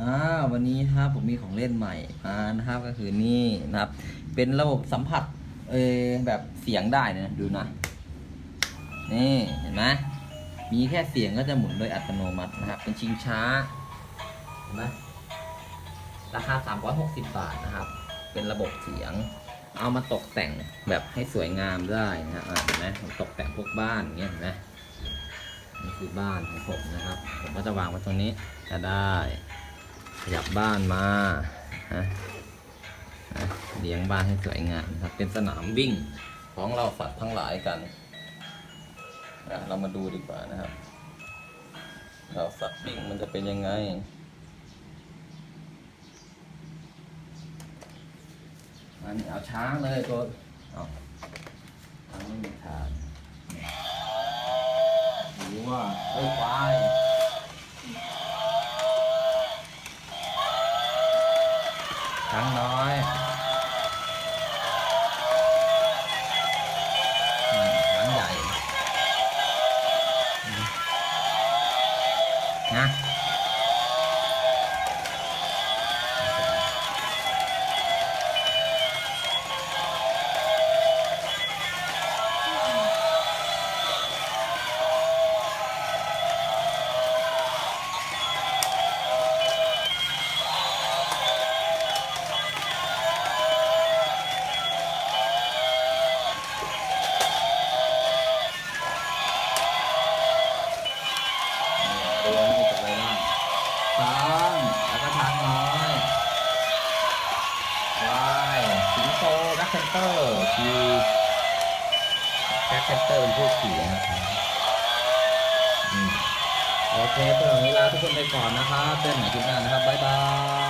อ่าวันนี้ครับผมมีของเล่นใหม่มานะครับก็คือนี่นะครับ เป็นระบบสัมผัสเออแบบเสียงได้นะดูนะนี่เห็นไหมมีแค่เสียงก็จะหมุนโดยอัตโนมัตินะครับ เป็นชิงช้าเห็นไหมราคา 360 บาทนะครับ เป็นระบบเสียง เอามาตกแต่งแบบให้สวยงามได้นะอ่าเห็นไหมตกแต่งพวกบ้านอย่างเงี้ยเห็นไหมนี่คือบ้านของผมนะครับ ผมก็จะวางไว้ตรงนี้ก็ได้ ขยับบ้านมาฮะเลี้ยงบ้านให้สวยงามนะครับ เป็นสนามวิ่งของเราสัตว์ทั้งหลายกันอะเรามาดูดีกว่านะครับ เราสัตว์วิ่งมันจะเป็นยังไง อันนี้เอาช้างเลยตัวเอาช้างไม่มีทางหรือว่าเอ้ยควา ยช้างน้อ ช้างแล้วก็ช้างน้อยวายสิงโตแบ็คแพนเตอร์คือแบ็คแพนเตอร์เป็นผู้ขี่นะครับโอเคสำหรับวันนี้ลาทุกคนไปก่อนนะครับเจอกันใหม่คลิปหน้านะครับบ๊ายบาย